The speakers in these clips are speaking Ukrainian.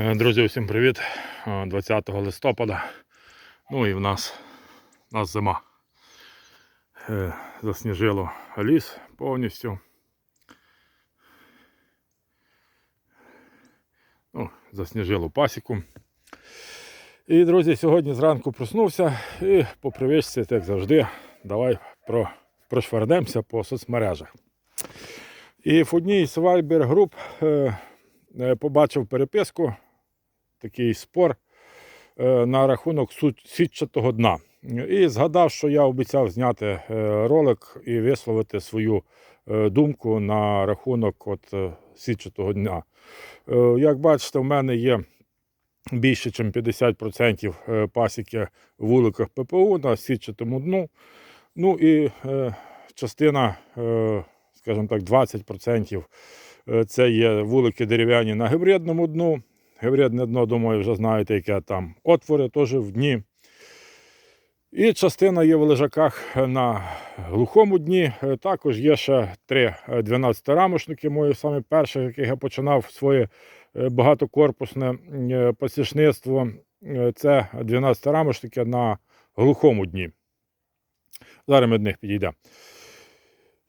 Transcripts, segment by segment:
Е, Друзі, усім привіт. Е, 20 листопада. Ну і в нас, в нас зима. Е, Засніжило ліс повністю. Ну, засніжило пасіку. І, друзі, сьогодні зранку проснувся і по привичці, як завжди, давай про, прошвернемося по соцмережах. І в одній з е, е, побачив переписку, такий спор е, на рахунок сітчатого дна. І згадав, що я обіцяв зняти е, ролик і висловити свою е, думку на рахунок от, сітчатого дня. Як бачите, в мене є більше, ніж 50% е, пасіки в вуликах ППУ на сітчатому дну. Ну і частина, скажімо так, 20% е, це є вулики дерев'яні на гібридному дну. Гібридне дно, думаю, вже знаєте, яке там отвори теж в дні. І частина є в лежаках на глухому дні. Е, Також є ще три 12-рамошники, мої саме перші, яких я починав своє е, багатокорпусне е, посічництво. Е, Це 12-рамошники на глухому дні. Зараз ми до них підійдемо.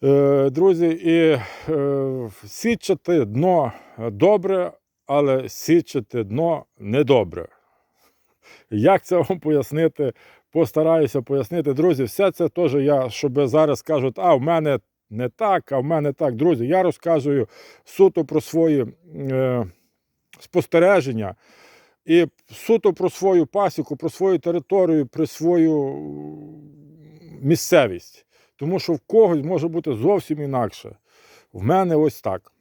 Е, Друзі, і е, січати дно добре, але січати дно недобре. Як це вам пояснити? Постараюся пояснити. Друзі, все це теж я, щоб зараз кажуть, а в мене не так, а в мене так. Друзі, я розказую суто про свої е, спостереження і суто про свою пасіку, про свою територію, про свою місцевість. Тому що в когось може бути зовсім інакше. В мене ось так.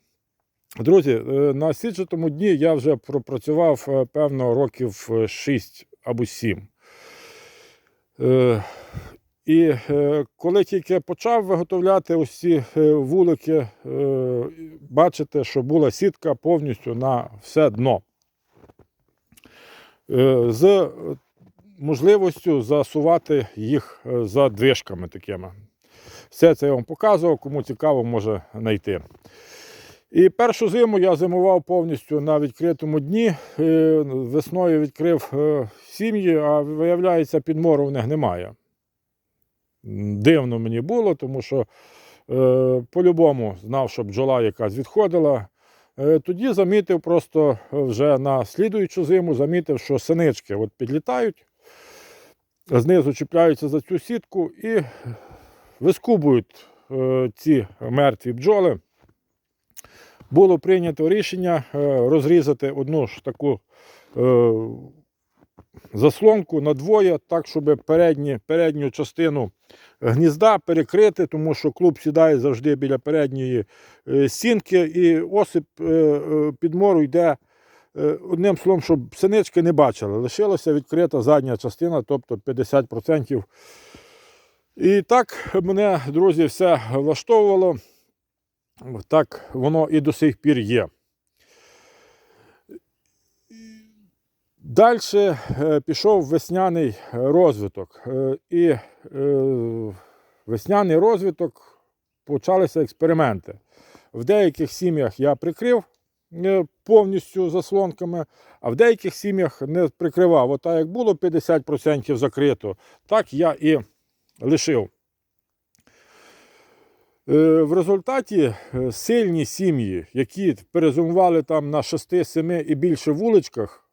Друзі, е, на січатому дні я вже пропрацював е, певно років 6 або 7. Е, І е, коли тільки почав виготовляти ось ці е, вулики, е, бачите, що була сітка повністю на все дно. Е, З можливістю засувати їх е, за движками такими. Все це я вам показував, кому цікаво, може знайти. І першу зиму я зимував повністю на відкритому дні. Е, Весною відкрив е, сім'ї, а виявляється, підмору в них немає. Дивно мені було, тому що е, по-любому знав, що бджола якась відходила. Тоді замітив просто вже на слідуючу зиму, замітив, що синички от підлітають, знизу чіпляються за цю сітку і вискубують ці мертві бджоли. Було прийнято рішення е, розрізати одну ж таку е, заслонку на двоє, так, щоб передні, передню частину гнізда перекрити, тому що клуб сідає завжди біля передньої е, стінки, і осип підмору йде одним словом, щоб синички не бачили. Лишилася відкрита задня частина, тобто 50%. І так мене, друзі, все влаштовувало. Так воно і до сих пір є. Далі пішов весняний розвиток. Е, І е, весняний розвиток почалися експерименти. В деяких сім'ях я прикрив е, повністю заслонками, а в деяких сім'ях не прикривав. От як було 50% закрито, так я і лишив. Е, В результаті е, сильні сім'ї, які перезимували там на 6-7 і більше вуличках,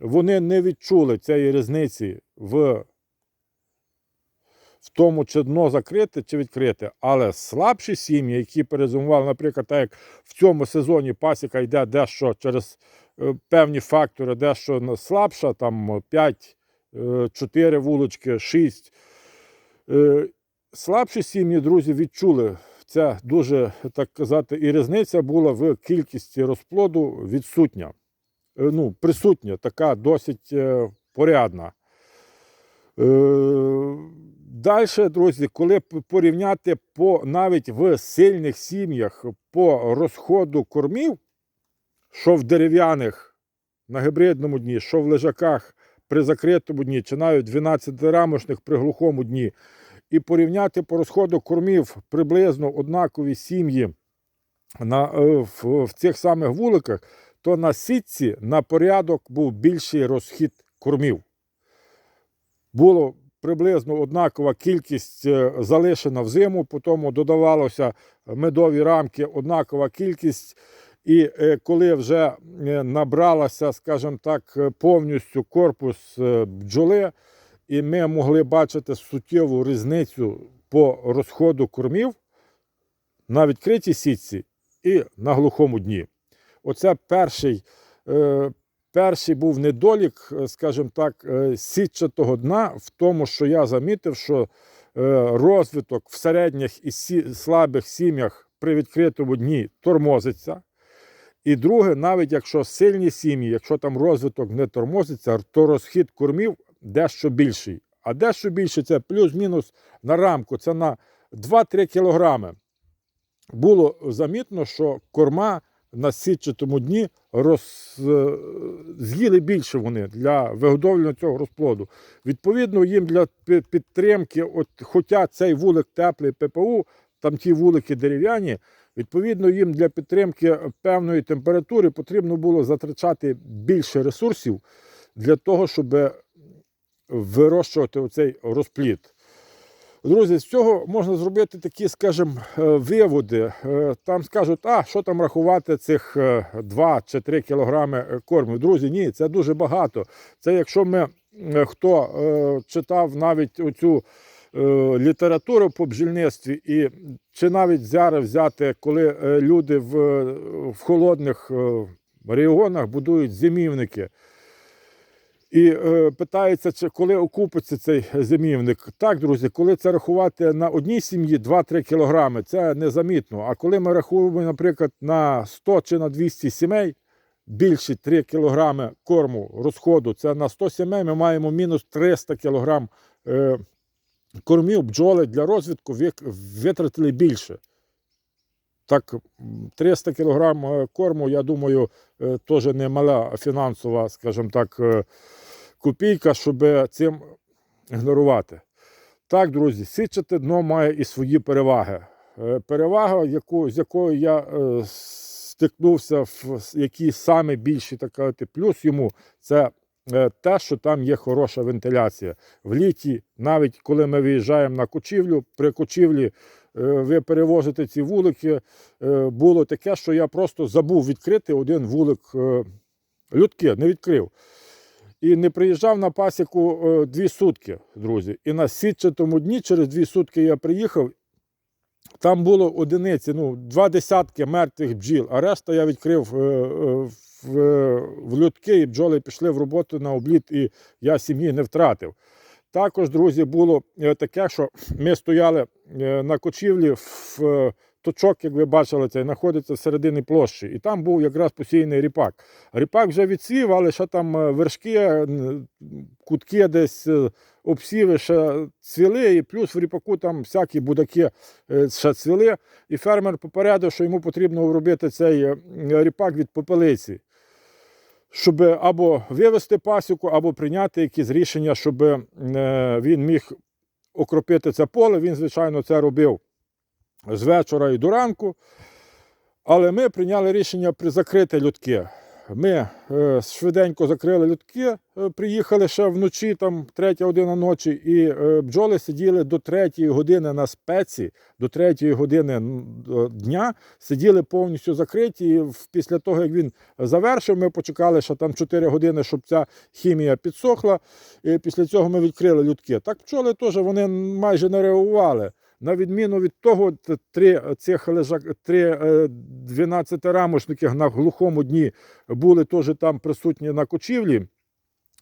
вони не відчули цієї різниці в, в тому, чи дно закрите, чи відкрите. Але слабші сім'ї, які перезимували, наприклад, так як в цьому сезоні пасіка йде дещо через е, певні фактори, дещо слабша, там 5, 4 вулички, 6. Е, Слабші сім'ї, друзі, відчули. Це дуже, так казати, і різниця була в кількості розплоду відсутня. Е, Ну, присутня, така досить е, порядна. Далі, друзі, коли порівняти по, навіть в сильних сім'ях по розходу кормів, що в дерев'яних на гібридному дні, що в лежаках при закритому дні, чи навіть 12-рамошних при глухому дні, і порівняти по розходу кормів приблизно однакові сім'ї на, е, в, в цих самих вуликах, то на сітці на порядок був більший розхід кормів. Було приблизно однакова кількість е, залишена в зиму, потім додавалося медові рамки, однакова кількість. І е, коли вже набралася, скажімо так, повністю корпус бджоли, і ми могли бачити суттєву різницю по розходу кормів на відкритій сітці і на глухому дні. Оце перший, е, перший був недолік, е, скажімо так, е, сітчатого дна в тому, що я замітив, що розвиток в середніх і слабих сім'ях при відкритому дні тормозиться. І друге, навіть якщо сильні сім'ї, якщо там розвиток не тормозиться, то розхід кормів дещо більший. А дещо більше це плюс-мінус на рамку, це на 2-3 кілограми. Було замітно, що корма на сітчатому дні роз... е, з'їли більше вони для виготовлення цього розплоду. Відповідно, їм для підтримки, от, хоча цей вулик теплий ППУ, там ті вулики дерев'яні, відповідно, їм для підтримки певної температури потрібно було затрачати більше ресурсів для того, щоб вирощувати оцей розплід. Друзі, з цього можна зробити такі, скажімо, е, виводи. Е, Там скажуть, а що там рахувати цих 2 чи 3 кілограми е, корму. Друзі, ні, це дуже багато. Це якщо ми е, хто е, читав навіть оцю е, літературу по бджільництві, і чи навіть зараз взяти, коли е, люди в, в холодних е, регіонах будують зимівники. І е, питається, чи коли окупиться цей зимівник. Так, друзі, коли це рахувати на одній сім'ї 2-3 кілограми, це незамітно. А коли ми рахуємо, наприклад, на 100 чи на 200 сімей, більше 3 кілограми корму розходу, це на 100 сімей ми маємо мінус 300 кілограм е, кормів бджоли для розвитку витратили більше. Так, 300 кілограм е, корму, я думаю, е, теж не мала фінансова, скажімо так, е, копійка, щоб цим ігнорувати. Так, друзі, січате дно має і свої переваги. Е, Перевага, яку, з якою я е, стикнувся, в с- саме більший так сказати, плюс йому, це е, те, що там є хороша вентиляція. В літі, навіть коли ми виїжджаємо на кочівлю, при кочівлі е, ви перевозите ці вулики, е, було таке, що я просто забув відкрити один вулик е, людки, не відкрив. І не приїжджав на пасіку е, дві сутки, друзі. І на сітчатому дні через дві сутки я приїхав. Там було одиниці, ну, два десятки мертвих бджіл, а решта я відкрив е, е, в, е, в людки, і бджоли пішли в роботу на обліт, і я сім'ї не втратив. Також, друзі, було таке, що ми стояли на кочівлі в точок, як ви бачили, цей знаходиться всередині площі. І там був якраз посіяний ріпак. Ріпак вже відсів, але ще там е, вершки, е, кутки десь е, обсіви ще цвіли, і плюс в ріпаку там всякі будаки ще цвіли. І фермер попередив, що йому потрібно обробити цей ріпак від попелиці. Щоб або вивести пасіку, або прийняти якісь рішення, щоб він міг окропити це поле. Він, звичайно, це робив з вечора і до ранку. Але ми прийняли рішення закрити людки. Ми е, швиденько закрили людки, е, приїхали ще вночі, там третя година ночі, і е, бджоли сиділи до третьої години на спеці, до третьої години дня, сиділи повністю закриті. І після того, як він завершив, ми почекали ще там 4 години, щоб ця хімія підсохла. І після цього ми відкрили людки. Так пчоли теж вони майже не реагували. На відміну від того, три цих лежак, три е, 12 рамошники на глухому дні були теж там присутні на кочівлі.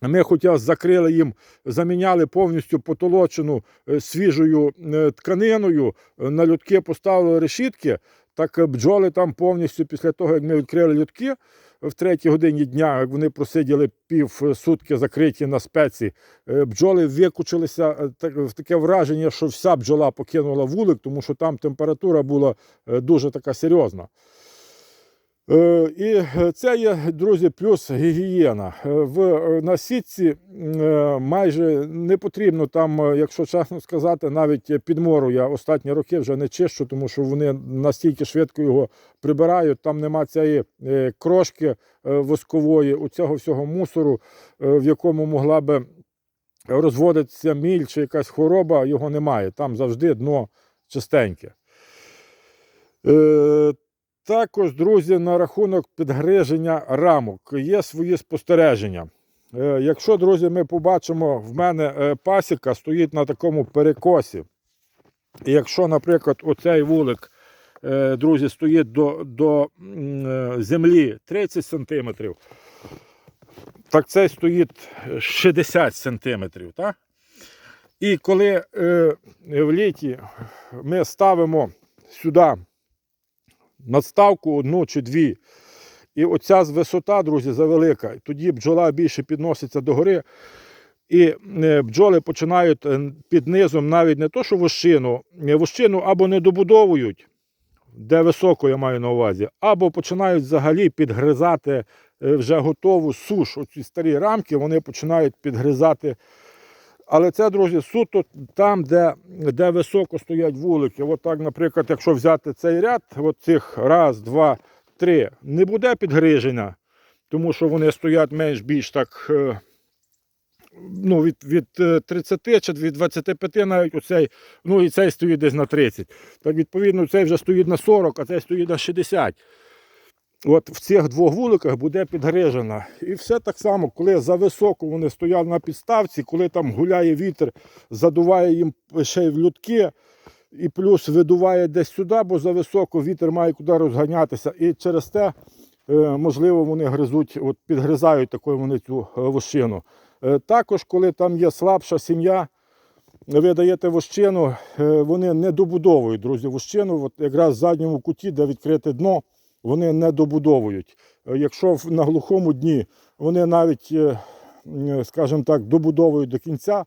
Ми хоча закрили їм, заміняли повністю потолочену е, свіжою е, тканиною, е, на людки поставили решітки, так е, бджоли там повністю після того, як ми відкрили людки в третій годині дня, як вони просиділи пів е, сутки закриті на спеці, е, бджоли викучилися е, в таке враження, що вся бджола покинула вулик, тому що там температура була дуже така серйозна. Е, І це є, друзі, плюс гігієна. Е, В, е, на сітці е, майже не потрібно там, е, якщо чесно сказати, навіть підмору я останні роки вже не чищу, тому що вони настільки швидко його прибирають. Там нема цієї е, крошки е, воскової, у цього всього мусору, е, в якому могла би розводитися міль чи якась хвороба, його немає. Там завжди дно чистеньке. Також, друзі, на рахунок підгриження рамок є свої спостереження. Е, Якщо, друзі, ми побачимо, в мене е, пасіка стоїть на такому перекосі. І якщо, наприклад, оцей вулик, е, друзі, стоїть до, до землі 30 см, так цей стоїть 60 см. Так? І коли в літі ми ставимо сюди надставку одну чи дві. І оця висота, друзі, завелика. Тоді бджола більше підноситься до гори. І е, бджоли починають е, під низом навіть не то, що вощину, е, вощину або не добудовують, де високо я маю на увазі, або починають взагалі підгризати вже готову суш. Оці старі рамки вони починають підгризати. Але це, друзі, суто там, де, де високо стоять вулики. От так, наприклад, якщо взяти цей ряд, от цих раз, два, три, не буде підгриження, тому що вони стоять менш-більш так. е, Ну, від, від е, 30 чи від 25 навіть оцей, ну і цей стоїть десь на 30. Так відповідно, цей вже стоїть на 40, а цей стоїть на 60. От в цих двох вуликах буде підгрижена. І все так само, коли зависоко вони стоять на підставці, коли там гуляє вітер, задуває їм ще й в людки, і плюс видуває десь сюди, бо зависоко вітер має куди розганятися. І через те, е, можливо, вони гризуть, от підгризають такою вони цю е, вощину. Е, Також, коли там є слабша сім'я, ви даєте вощину, вони не добудовують, друзі, вощину, от якраз в задньому куті, де відкрите дно, вони не добудовують. Е, Якщо на глухому дні вони навіть, е, е, скажімо так, добудовують до кінця,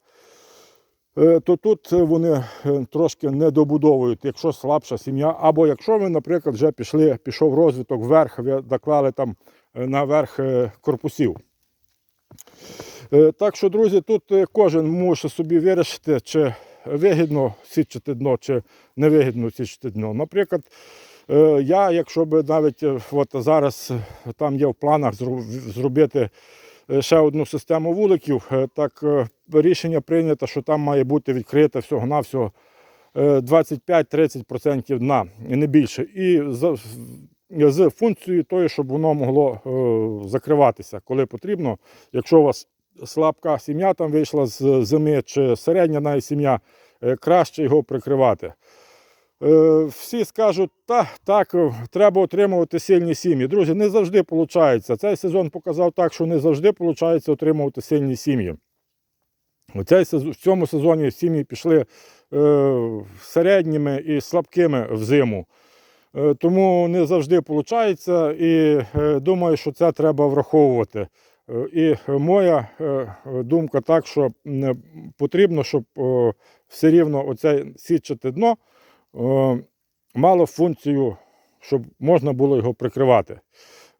то тут вони трошки не добудовують, якщо слабша сім'я. Або якщо ви, наприклад, вже пішли, пішов розвиток вверх, ви доклали там наверх корпусів. Так що, друзі, тут кожен може собі вирішити, чи вигідно січити дно, чи невигідно січити дно. Наприклад, я, якщо б навіть е, от зараз е, там є в планах зробити е, ще одну систему вуликів, е, так е, рішення прийнято, що там має бути відкрите всього-навсього е, 25-30% дна, не більше. І з функцією тою, щоб воно могло е, закриватися, коли потрібно. Якщо у вас слабка сім'я там вийшла з зими, чи середня навіть сім'я, е, краще його прикривати. Е, Всі скажуть, та, так, треба отримувати сильні сім'ї. Друзі, не завжди виходить. Цей сезон показав так, що не завжди виходить отримувати сильні сім'ї. В цьому сезоні сім'ї пішли е, середніми і слабкими в зиму. Е, Тому не завжди виходить, і е, думаю, що це треба враховувати. Е, І моя е, думка так, що потрібно, щоб е, все рівно оце сітчате дно мало функцію, щоб можна було його прикривати.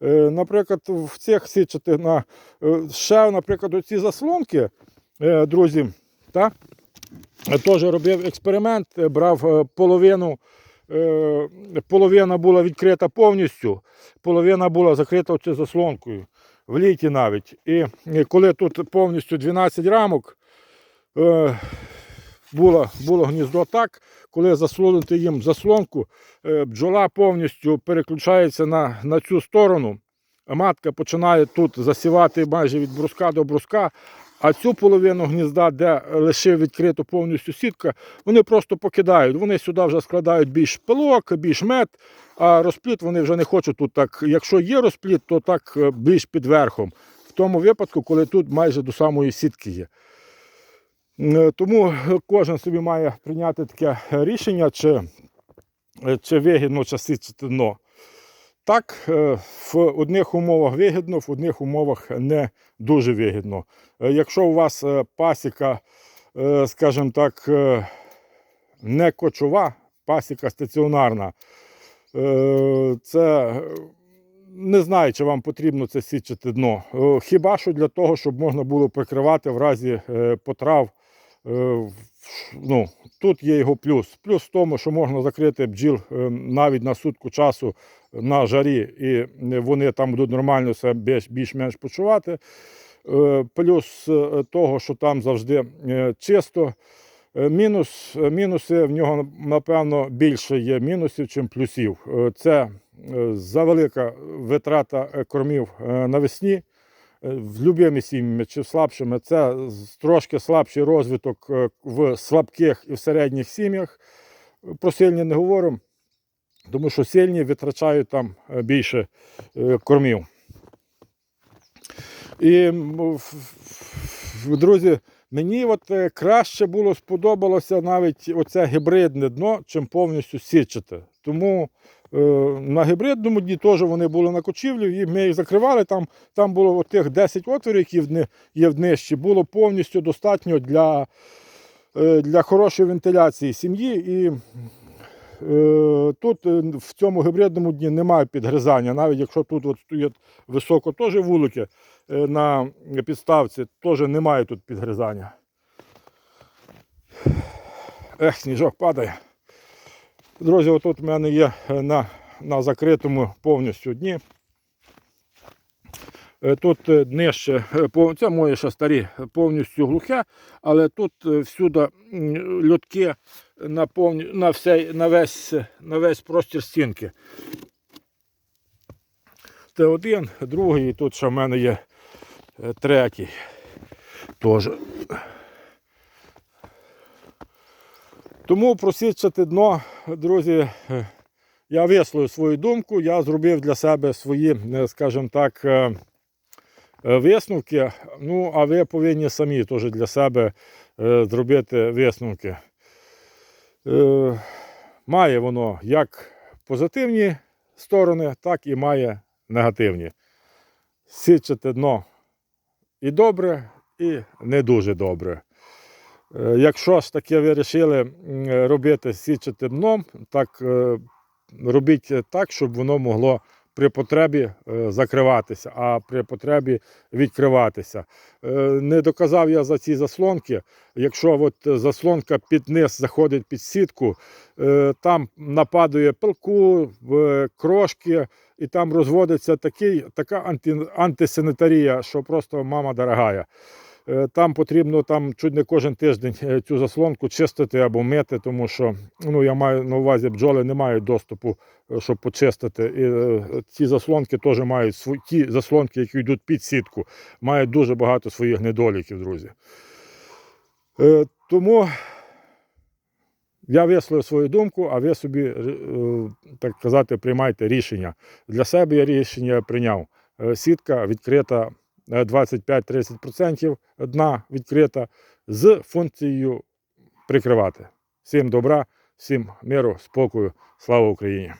Е, Наприклад, в цих сітчатих на е, ще, наприклад, оці заслонки, е, друзі, та, е, теж робив експеримент, е, брав е, половину. е, Половина була відкрита повністю, половина була закрита оцю заслонкою в літі навіть. І е, коли тут повністю 12 рамок, е, було, було гніздо так, коли засунути їм заслонку, е, бджола повністю переключається на, на цю сторону. Матка починає тут засівати майже від бруска до бруска, а цю половину гнізда, де лишив відкриту повністю сітка, вони просто покидають. Вони сюди вже складають більш пилок, більш мед, а розпліт вони вже не хочуть тут так. Якщо є розпліт, то так е, більш під верхом. В тому випадку, коли тут майже до самої сітки є. Е, Тому кожен собі має прийняти таке рішення, чи, чи вигідно часити дно. Так, е, в одних умовах вигідно, в одних умовах не дуже вигідно. Е, Якщо у вас пасіка, скажімо так, не кочова, пасіка стаціонарна, це не знаю, чи вам потрібно це січити дно. Хіба що для того, щоб можна було прикривати в разі потрав. Е, Ну, тут є його плюс. Плюс в тому, що можна закрити бджіл е, навіть на сутку часу на жарі, і е, вони там будуть нормально себе більш- більш-менш почувати. Е, Плюс е, того, що там завжди е, чисто. Е, Мінус, е, мінуси в нього, напевно, більше є мінусів, чим плюсів. Е, Це е, завелика витрата е, кормів е, навесні. Е, В любими сім'ями чи слабшими, це трошки слабший розвиток е, в слабких і в середніх сім'ях. Про сильні не говоримо, тому що сильні витрачають там е, більше е, кормів. І, друзі, мені от е, краще було сподобалося навіть оце гібридне дно, чим повністю січити. Тому е, на гібридному дні теж вони були на кочівлі, і ми їх закривали. Там, там було от тих 10 отворів, які є в днищі, було повністю достатньо для, е, для хорошої вентиляції сім'ї. І Е, Тут е, в цьому гібридному дні немає підгризання, навіть якщо тут от стоять високо теж вулики е, на підставці, теж немає тут підгризання. Ех, сніжок падає. Друзі, отут в мене є е, на, на закритому повністю дні. Е, Тут нижче, е, це моє ще старі, повністю глухе, але тут всюди льотки на, повні, на, всей, на, весь, на весь простір стінки. Це один, другий, і тут ще в мене є третій. Теж. Тому просічати дно, друзі, е, я висловив свою думку, я зробив для себе свої, е, скажімо так, е, висновки. Ну, а ви повинні самі теж для себе зробити висновки. Має воно як позитивні сторони, так і має негативні. Січити дно і добре, і не дуже добре. Е, Якщо ж таки ви вирішили робити січити дном, так е, робіть так, щоб воно могло при потребі е, закриватися, а при потребі відкриватися. Не доказав я за ці заслонки. Якщо от заслонка під низ заходить під сітку, там нападає пилку, крошки, і там розводиться такий, така анти, антисанітарія, що просто мама дорогая. Е, Там потрібно там чуть не кожен тиждень е, цю заслонку чистити або мити, тому що ну, я маю на увазі, бджоли не мають доступу, е, щоб почистити. І ці заслонки теж мають свої ті заслонки, які йдуть під сітку, мають дуже багато своїх недоліків, друзі. Тому я висловив свою думку, а ви собі, так казати, приймайте рішення. Для себе я рішення прийняв. Сітка відкрита 25-30% дна відкрита з функцією прикривати. Всім добра, всім миру, спокою, слава Україні!